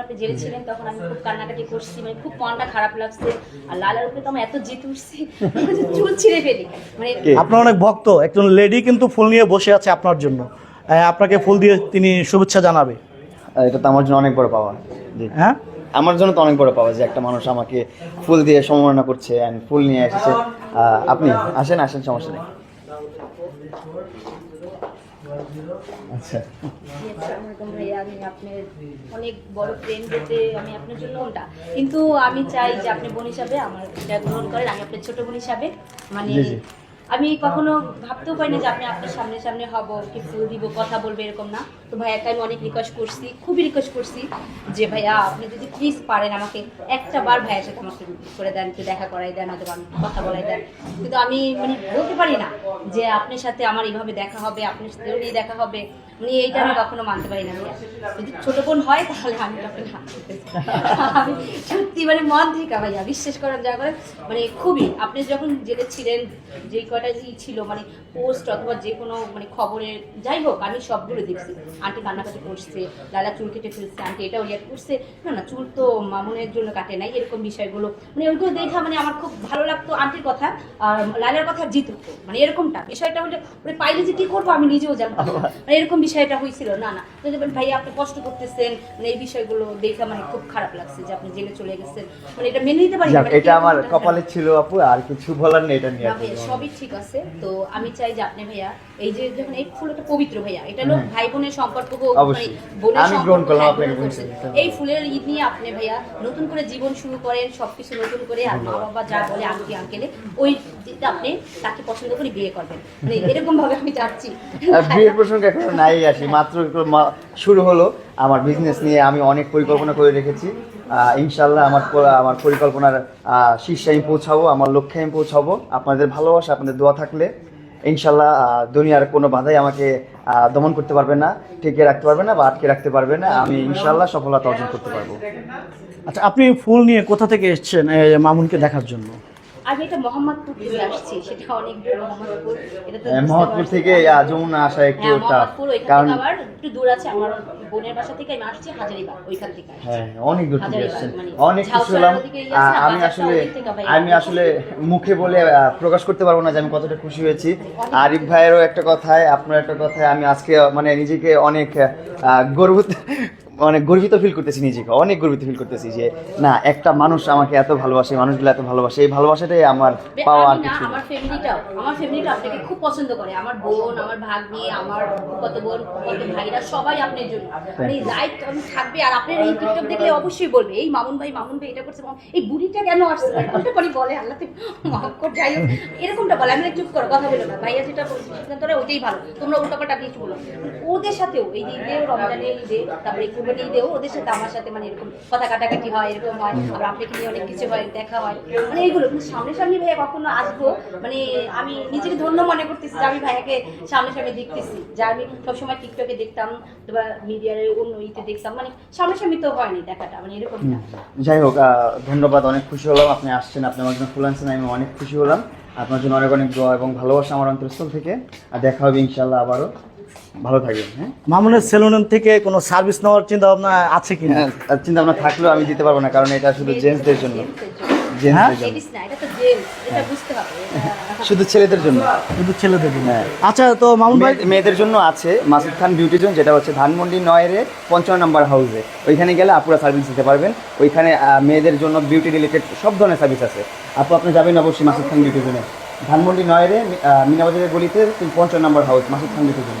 আপনি জেলে ছিলেন তখন আমি খুব কান্নাকাটি করছি মানে খুব মনটা খারাপ লাগছে। আর লালার উপরে তো আমার এত জিত উঠছে চুল ছিঁড়ে ফেলি। মানে আপনার অনেক ভক্ত একজন লেডি কিন্তু ফুল নিয়ে বসে আছে আপনার জন্য। আপনাকে ফুল দিয়ে তিনি শুভেচ্ছা জানাবে। এটা তো আমার জন্য অনেক বড় পাওয়া। জি। হ্যাঁ? আমার জন্য তো অনেক বড় পাওয়া যে একটা মানুষ আমাকে ফুল দিয়ে সম্মাননা করছে অ্যান্ড ফুল নিয়ে এসেছে। আপনি আসেন আসেন সমস্যা নেই। আচ্ছা ভাইয়া আমি আপনার অনেক বড় ফ্রেন্ড হতে আমি আপনার জন্য ওটা কিন্তু আমি চাই যে আপনি বোন হিসাবে আমার এটা গ্রহণ করেন আমি আপনার ছোট বোন হিসাবে মানে। আমি কখনো ভাবতেও পারি না যে আপনি আপনার সামনে সামনে হব, কি ফুল দিব, কথা বলবে, এরকম না। তো ভাইয়াকে আমি অনেক রিকোয়েস্ট করছি, খুবই রিকোয়েস্ট করছি যে ভাইয়া, আপনি যদি প্লিজ পারেন আমাকে একটা বার ভাইয়ের সাথে আমাকে করে দেন, একটু দেখা করাই দেন হয়তো আমি কথা বলাই দেন। কিন্তু আমি মানে বলতে পারি না যে আপনার সাথে আমার এইভাবে দেখা হবে, আপনার সাথেও নিয়ে দেখা হবে। মানে এইটা আমি কখনো মানতে পারি না যদি ছোট বোন হয়, তাহলে আমি। আমি সত্যি মানে মন থেকে ভাইয়া, বিশ্বাস করেন, যা করেন। মানে খুবই, আপনি যখন জেলে ছিলেন যে কয়টা ই ছিল মানে পোস্ট অথবা যে কোনো মানে খবরের যাই হোক আমি সবগুলো দেখছি। আন্টি কান্নাকাটি করছে লালা চুল কেটে ফেলছে আন্টি এটাও রিয়াক্ট করছে। না না চুল তো মামুনের জন্য কাটে নাই এরকম বিষয়গুলো। মানে ওইগুলো দেখা মানে আমার খুব ভালো লাগতো আন্টির কথা আর লালার কথা জিত উঠতো মানে এরকমটা। বিষয়টা হলে মানে পাইলে যে কি করব আমি নিজেও জানতাম। মানে এরকম বিষয়টা হয়েছিল না না। ভাই আপনি কষ্ট করতেছেন। মানে এই বিষয়গুলো দেখা মানে খুব খারাপ লাগছে যে আপনি জেলে চলে গেছেন। মানে এটা মেনে নিতে পারি মানে এটা আমার কপালে ছিল আপু আর কিছু বলার নেই এটা নিয়ে। সবই ঠিক আছে তো আমি চাই যে আপনি ভাইয়া এই যে যখন এই ফুল একটা পবিত্র ভাইয়া এটা লোক ভাই বোনের সম্পর্ক হোক। মানে বোনের আমি সম্পর্ক, গ্রহণ করলাম ভাই আপনাকে বোনের। করছে। এই ফুলের ঈদ নিয়ে আপনি ভাইয়া নতুন করে জীবন শুরু করেন সবকিছু নতুন করে আর মা বাবা যা বলে আঙ্কি আঙ্কেলে ওই দিকটা আপনি তাকে পছন্দ করে বিয়ে করবেন। মানে এরকম ভাবে আমি চাচ্ছি। বিয়ের প্রসঙ্গে এখন নাই আসি মাত্র মা- শুরু হলো আমার বিজনেস নিয়ে আমি অনেক পরিকল্পনা করে রেখেছি। ইনশাল্লাহ আমার আমার পরিকল্পনার শীর্ষে আমি পৌঁছাবো আমার লক্ষ্যে আমি পৌঁছাবো। আপনাদের ভালোবাসা আপনাদের দোয়া থাকলে ইনশাল্লাহ দুনিয়ার কোনো বাধাই আমাকে দমন করতে পারবে না টিকে রাখতে পারবে না বা আটকে রাখতে পারবে না। আমি ইনশাল্লাহ সফলতা অর্জন করতে পারব। আচ্ছা আপনি ফুল নিয়ে কোথা থেকে এসেছেন এই মামুনকে দেখার জন্য? আমি এটা মোহাম্মদপুর থেকে আসছি সেটা অনেক দূর মোহাম্মদপুর। এটা তো বুঝতে মহৎপুর থেকে যমুনা আসা একটু হ্যাঁ মোহাম্মদপুর ওইখান কারণ আবার একটু দূর আছে আমার বোনের বাসা থেকে আমি আসছি হাজারিবাগ ওইখান থেকে হ্যাঁ অনেক দূর থেকে এসেছেন মানে অনেক কিছু আমি আসলে। আমি আসলে মুখে বলে প্রকাশ করতে পারব না যে আমি কতটা খুশি হয়েছি। আরিফ ভাইয়েরও একটা কথায় আপনার একটা কথায় আমি আজকে মানে নিজেকে অনেক গর্ব অনেক গর্বিত ফিল করতেছি নিজেকে অনেক গর্বিত ফিল করতেছি যে না একটা মানুষ আমাকে এত ভালোবাসে মানুষগুলো এত ভালোবাসে এই ভালোবাসাটাই আমার পাওয়া আর কিছু আমার ফ্যামিলিটাও আমার ফ্যামিলিটা আপনাকে খুব পছন্দ করে আমার বোন আমার ভাগ্নি আমার কত বোন কত ভাইরা সবাই আপনার জন্য। মানে লাইক আমি থাকবে আর আপনার এই টিকটক দেখলে অবশ্যই বলবে এই মামুন ভাই মামুন ভাই এটা করছে এই বুড়িটা কেন আসছে? মানে কোনটা করে বলে আল্লাহ মাফ কর যাই হোক এরকমটা বলে আমি চুপ করো কথা বলো না। ভাইয়া যেটা বলছে নেয় ওইটাই ভালো তোমরা উল্টাপাল্টা কিছু বলো। ওদের সাথেও এই যে ঈদে রমজানে ঈদে তারপরে কুরবানি ঈদেও ওদের সাথে আমার সাথে মানে এরকম কথা কাটাকাটি হয় এরকম হয় আর আপনাকে নিয়ে অনেক কিছু হয় দেখা হয়। মানে এইগুলো কিন্তু সামনে সামনে ভাইয়া কখনো আসব মানে আমি নিজেকে ধন্য মনে করতেছি যে আমি ভাইয়াকে সামনে সামনে দেখতেছি। যা আমি সবসময় টিকটকে দেখতাম বা মিডিয়ার অন্য ইতে দেখতাম মানে সামনে সামনে তো হয়নি দেখাটা মানে এরকম না যাই হোক আহ, ধন্যবাদ অনেক খুশি হলাম আপনি আসছেন আপনি আমার জন্য ফুল আনছেন আমি অনেক খুশি হলাম। আপনার জন্য অনেক অনেক দোয়া এবং ভালোবাসা আমার অন্তরস্থল থেকে। আর দেখা হবে ইনশাল্লাহ আবারও। ভালো থাকবেন হ্যাঁ? মামুনের সেলুন থেকে কোনো সার্ভিস নেওয়ার চিন্তা ভাবনা আছে কি না? হ্যাঁ, চিন্তা ভাবনা থাকলেও আমি দিতে পারব না কারণ এটা শুধু জেন্টসদের জন্য। হ্যাঁ? জেন্টসদের জন্য। লেডিস না এটা তো জেন্টস এটা বুঝতে হবে এটা- শুধু ছেলেদের জন্য। শুধু ছেলেদের জন্য। আচ্ছা তো মামুন ভাই? মেয়েদের জন্য আছে মাসুদ খান বিউটি জোন যেটা হচ্ছে ধানমন্ডি নয়ের পঞ্চান্ন নম্বর হাউসে ওইখানে গেলে আপুরা সার্ভিস দিতে পারবেন। ওইখানে মেয়েদের জন্য বিউটি রিলেটেড সব ধরনের সার্ভিস আছে। আপু আপনি যাবেন অবশ্যই মাসুদ খান বিউটি জোনে ধানমন্ডি নয়ের মিনাবাজারের গলিতে পঞ্চান্ন নম্বর house Masud Khan beauty zone